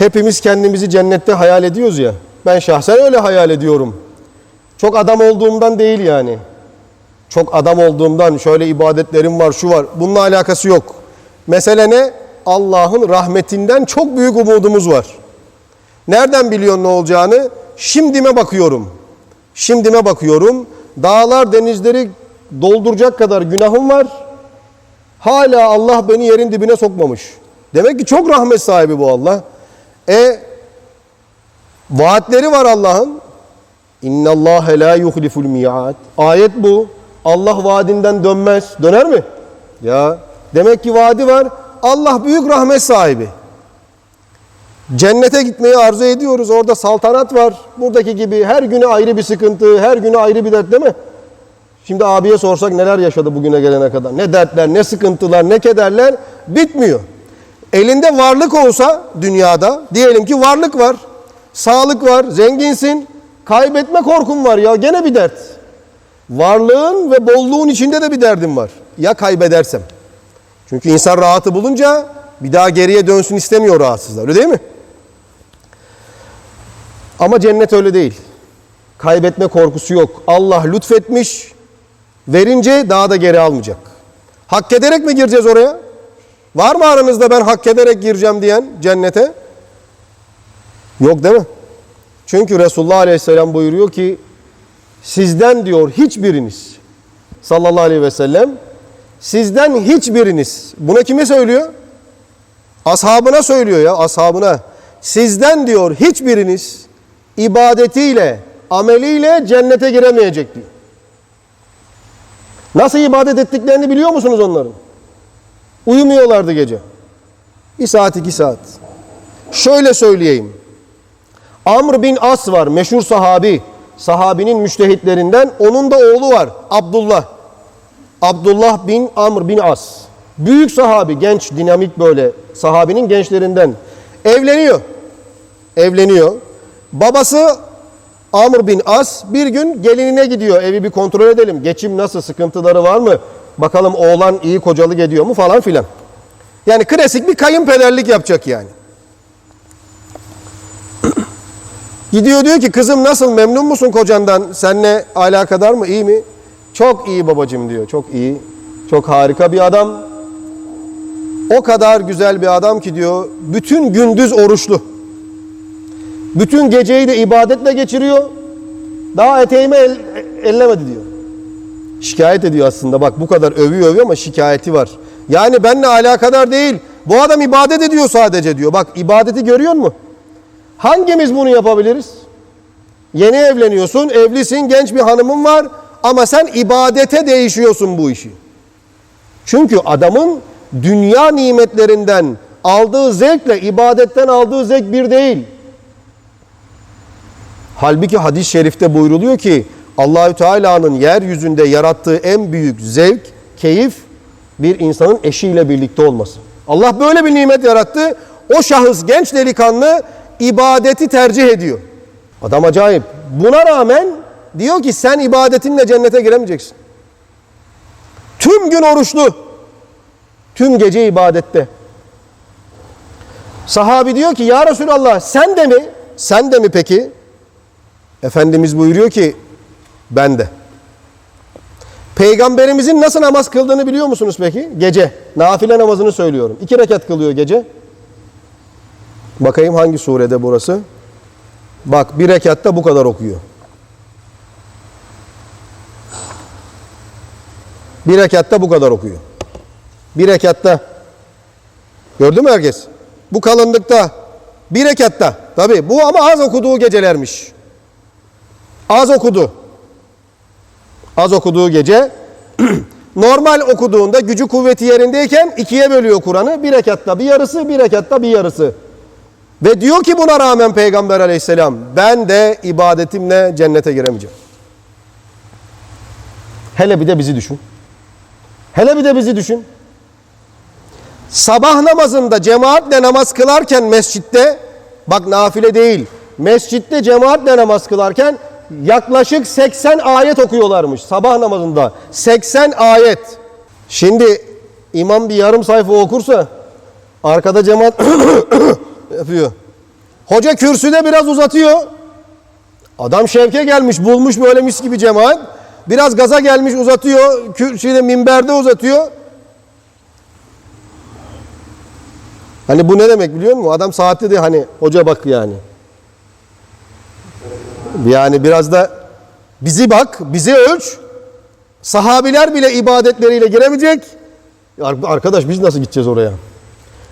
Hepimiz kendimizi cennette hayal ediyoruz ya. Ben şahsen öyle hayal ediyorum. Çok adam olduğumdan değil yani. Çok adam olduğumdan şöyle ibadetlerim var, şu var. Bununla alakası yok. Mesele ne? Allah'ın rahmetinden çok büyük umudumuz var. Nereden biliyorsun ne olacağını? Şimdime bakıyorum. Şimdime bakıyorum. Dağlar, denizleri dolduracak kadar günahım var. Hala Allah beni yerin dibine sokmamış. Demek ki çok rahmet sahibi bu Allah. E vaatleri var Allah'ın. İnna Allah la yuhliful mi'at. Ayet bu. Allah vaadinden dönmez. Döner mi? Ya demek ki vaadi var. Allah büyük rahmet sahibi. Cennete gitmeyi arzu ediyoruz. Orada saltanat var. Buradaki gibi her güne ayrı bir sıkıntı, her güne ayrı bir dert değil mi? Şimdi abiye sorsak neler yaşadı bugüne gelene kadar. Ne dertler, ne sıkıntılar, ne kederler bitmiyor. Elinde varlık olsa dünyada, diyelim ki varlık var, sağlık var, zenginsin, kaybetme korkun var ya gene bir dert. Varlığın ve bolluğun içinde de bir derdim var. Ya kaybedersem? Çünkü insan rahatı bulunca bir daha geriye dönsün istemiyor rahatsızlar. Öyle değil mi? Ama cennet öyle değil. Kaybetme korkusu yok. Allah lütfetmiş. Verince daha da geri almayacak. Hak ederek mi gireceğiz oraya? Var mı aranızda ben hak ederek gireceğim diyen cennete? Yok değil mi? Çünkü Resulullah Aleyhisselam buyuruyor ki sizden diyor hiçbiriniz sallallahu aleyhi ve sellem sizden hiçbiriniz buna kime söylüyor? Ashabına söylüyor ya ashabına. Sizden diyor hiçbiriniz ibadetiyle, ameliyle cennete giremeyecek diyor. Nasıl ibadet ettiklerini biliyor musunuz onların? Uyumuyorlardı gece. Bir saat, iki saat. Şöyle söyleyeyim. Amr bin As var, meşhur sahabi. Sahabinin müştehitlerinden. Onun da oğlu var, Abdullah. Abdullah bin Amr bin As. Büyük sahabi, genç, dinamik böyle. Sahabinin gençlerinden. Evleniyor. Evleniyor. Babası Amr bin As bir gün gelinine gidiyor. Evi bir kontrol edelim. Geçim nasıl, sıkıntıları var mı? Bakalım oğlan iyi kocalık ediyor mu falan filan. Yani klasik bir kayınpederlik yapacak yani. Gidiyor diyor ki kızım nasıl memnun musun kocandan? Seninle alakadar mı? iyi mi? Çok iyi babacım diyor. Çok iyi. Çok harika bir adam. O kadar güzel bir adam ki diyor. Bütün gündüz oruçlu. Bütün geceyi de ibadetle geçiriyor. Daha eteğimi el, ellemedi diyor. Şikayet ediyor aslında. Bak bu kadar övüyor övüyor ama şikayeti var. Yani benimle alakadar değil. Bu adam ibadet ediyor sadece diyor. Bak ibadeti görüyor musun? Hangimiz bunu yapabiliriz? Yeni evleniyorsun, evlisin, genç bir hanımın var ama sen ibadete değişiyorsun bu işi. Çünkü adamın dünya nimetlerinden aldığı zevkle ibadetten aldığı zevk bir değil. Halbuki hadis-i şerifte buyruluyor ki Allahü Teala'nın yeryüzünde yarattığı en büyük zevk, keyif bir insanın eşiyle birlikte olması. Allah böyle bir nimet yarattı. O şahıs genç delikanlı ibadeti tercih ediyor. Adam acayip. Buna rağmen diyor ki sen ibadetinle cennete giremeyeceksin. Tüm gün oruçlu. Tüm gece ibadette. Sahabi diyor ki ya Resulallah sen de mi? Sen de mi peki? Efendimiz buyuruyor ki ben de. Peygamberimizin nasıl namaz kıldığını biliyor musunuz peki? Gece. Nafile namazını söylüyorum. İki rekat kılıyor gece. Bakayım hangi surede burası? Bak bir rekatta bu kadar okuyor. Bir rekatta bu kadar okuyor. Bir rekatta. Gördü mü herkes? Bu kalınlıkta. Bir rekatta. Tabi bu ama az okuduğu gecelermiş. Az okudu. Az okuduğu gece. Normal okuduğunda gücü kuvveti yerindeyken ikiye bölüyor Kur'an'ı. Bir rekatta bir yarısı, bir rekatta bir yarısı. Ve diyor ki buna rağmen Peygamber aleyhisselam ben de ibadetimle cennete giremeyeceğim. Hele bir de bizi düşün. Hele bir de bizi düşün. Sabah namazında cemaatle namaz kılarken mescitte bak nafile değil mescitte cemaatle namaz kılarken yaklaşık 80 ayet okuyorlarmış sabah namazında. 80 ayet. Şimdi imam bir yarım sayfa okursa arkada cemaat yapıyor. Hoca kürsüde biraz uzatıyor. Adam şevke gelmiş, bulmuş böyle mis gibi cemaat. Biraz gaza gelmiş uzatıyor. Kürsüde minberde uzatıyor. Hani bu ne demek biliyor musun? Adam saatte de hani hoca bak yani. Yani biraz da bizi bak, bizi ölç. Sahabiler bile ibadetleriyle giremeyecek. Ar- Arkadaş biz nasıl gideceğiz oraya?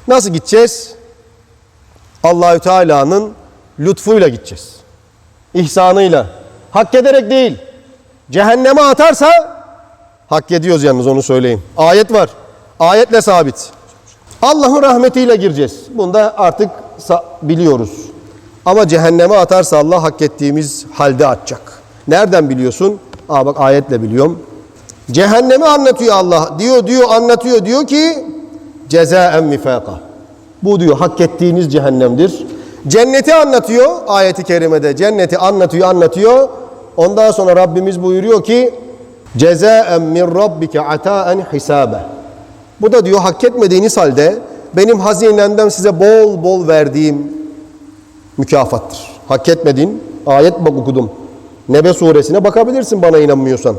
Nasıl gideceğiz? Allahü Teala'nın lütfuyla gideceğiz. İhsanıyla. Hak ederek değil. Cehenneme atarsa hak ediyoruz yalnız onu söyleyeyim. Ayet var. Ayetle sabit. Allah'ın rahmetiyle gireceğiz. Bunu da artık biliyoruz. Ama cehenneme atarsa Allah hak ettiğimiz halde atacak. Nereden biliyorsun? Aa bak ayetle biliyorum. Cehennemi anlatıyor Allah. Diyor diyor anlatıyor diyor ki cezaen mifaka. Bu diyor hak ettiğiniz cehennemdir. Cenneti anlatıyor ayeti kerimede. Cenneti anlatıyor anlatıyor. Ondan sonra Rabbimiz buyuruyor ki cezaen min rabbike ataen hisabe. Bu da diyor hak etmediğiniz halde benim hazinemden size bol bol verdiğim mükafattır. Hak etmediğin ayet bak okudum. Nebe suresine bakabilirsin bana inanmıyorsan.